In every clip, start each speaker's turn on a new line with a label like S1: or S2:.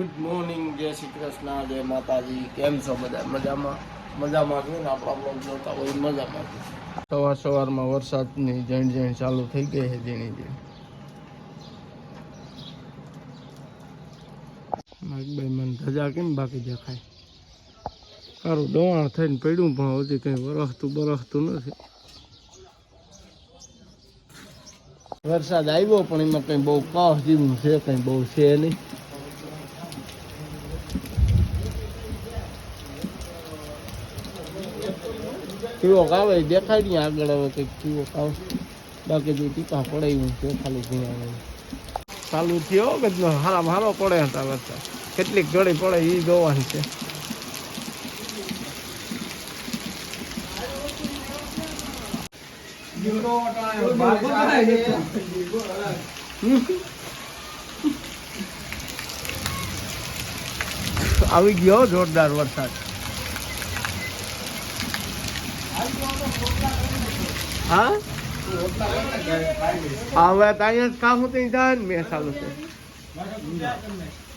S1: Good morning જય શ્રી કૃષ્ણ, જય માતાજી. કેમ છો બધા? મજામાં? મજામાં છો આપણા બ્લોગ જોતા હોય મજામાં. સવાર સવારમાં વરસાદની જણ જણ ચાલુ થઈ ગઈ છે ઝીણી ઝીણી નાગભાઈ મને ધજા કેમ બાકી દેખાય? સારું ડોવાણ થઈને પડ્યું, પણ હજી કંઈ વરસતું બરખતું નથી. વરસાદ આવ્યો, પણ એમાં કંઈ બહુ કાસ જેવું છે, કંઈ બહુ છે નહીં. કેવો કાવે દેખાય નહીં આગળ હવે કંઈક કીવો કાવ બાકી જો ટીકા પડે હું છે ખાલી ભૂયા ચાલુ થયો કે હારા હારો પડે હતા વરસાદ કેટલીક ઘડી પડે એ જોવાની છે. આવી ગયો જોરદાર વરસાદ. હા? હવે ત્યાં કામ હતું ત્યાં જાય ને મેં ચાલુ છે.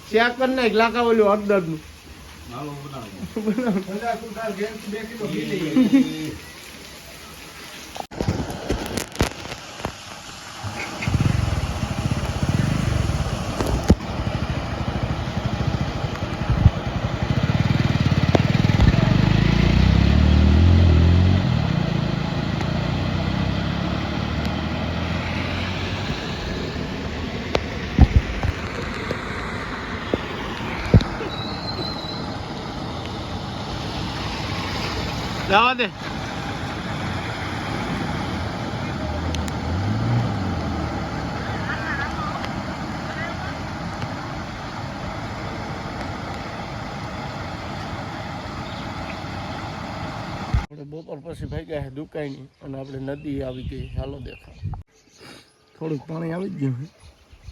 S1: ચેક કરી નાખ લાકા ઓલું હળદરનું જવા દે બપોર પછી ભાઈ ગયા છે દુકાની, અને આપણે નદી આવી ગઈ હાલો દેખાવ. થોડુંક પાણી આવી ગયું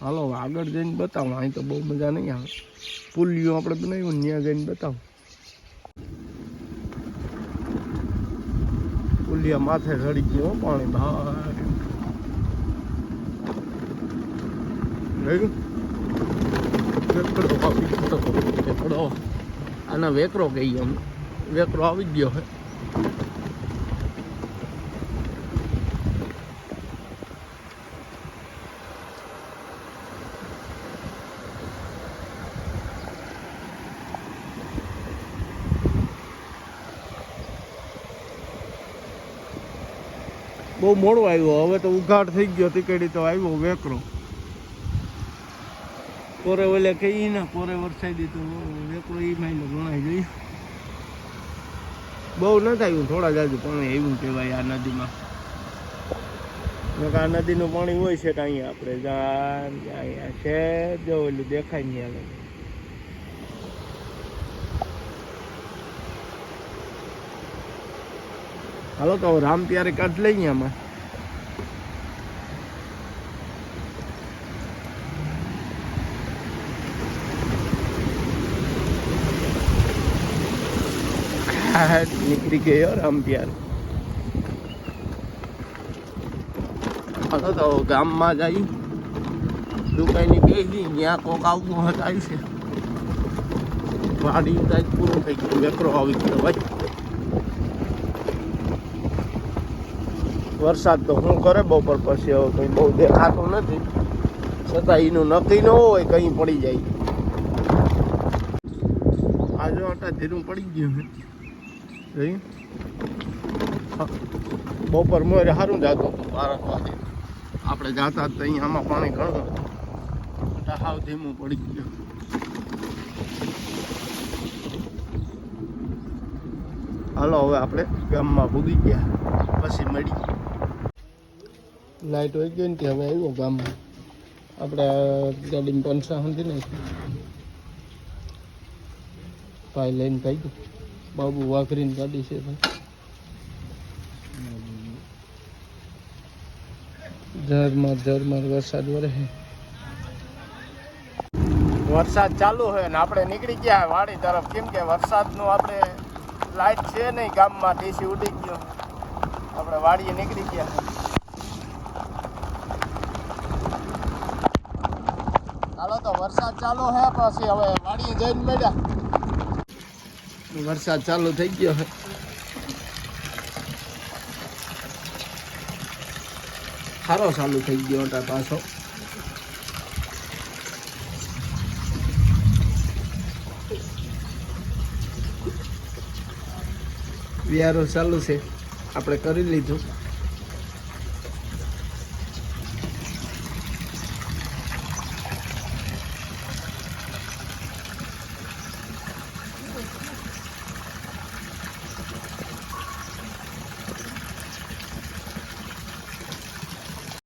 S1: હાલો, આગળ જઈને બતાવો. અહીં તો બહુ મજા નહીં આવે. પુલિયું આપણે બનાવ્યું ત્યાં જઈને બતાવો. પુલિયા માથે રડી ગયો પાણી વેકરો આના વેકરો કહીએ અમે. વેકરો આવી ગયો હે. બહુ મોડો આવ્યો હવે તો ઉઘાડ થઈ ગયો તીકેડી તો આવ્યો વેકરો કોરે ઓલે કહીએ ને કોરે વરસાદી તો વેકરો એ માયનો ગણાય જોઈએ બહુ નથી આવ્યું થોડા જાજુ પાણી આવ્યું કહેવાય આ નદીમાં આ નદીનું પાણી હોય છે કે અહીંયા આપણે અહીંયા છે જો ઓલું દેખાય નહીં આગળ હાલો તો રામ ત્યારે કાઢ લઈએ આમાં. નીકળી ગયો રામ ત્યારે. હાલો તો ગામમાં જઈ દુકાને બેસી, ત્યાં કોક આવતું હતા છે. વાડી પૂરું થઈ ગયું, વેકરો આવી ગયો ભાઈ વરસાદ તો શું કરે, બપોર પછી હવે કંઈ બહુ દેખાતું નથી. છતાં એનું નક્કી ન હોય કંઈ પડી જાય. આજે આટા ધીરું પડી ગયું છે. બપોર મોરે સારું જાતો આપણે જાતા તો અહીંયા આમાં પાણી ઘણું હાવ ધીમું પડી ગયું. હાલો, હવે આપણે ગામમાં ભૂગી ગયા. પછી મળી લાઈટ હોય ગઈ ને તે હવે આવ્યો ગામમાં. આપણે ગાડીમાં પંચા હતી ને ભાઈ લઈને થઈ ગયું. બાબુ વાઘરીની ગાડી છે ભાઈ. ઝરમર ઝરમર વરસાદ વરે વરસાદ ચાલુ હોય ને આપણે નીકળી ગયા વાડી તરફ. કેમ કે વરસાદનું આપણે લાઈટ છે નહીં ગામમાં, ડીસી ઉડી ગયો. આપણે વાડીએ નીકળી ગયા વરસાદ ચાલુ થઈ ગયો હે. સારો ચાલુ થઈ ગયો હતા પાછો. વિયારો ચાલુ છે. આપણે કરી લીધું.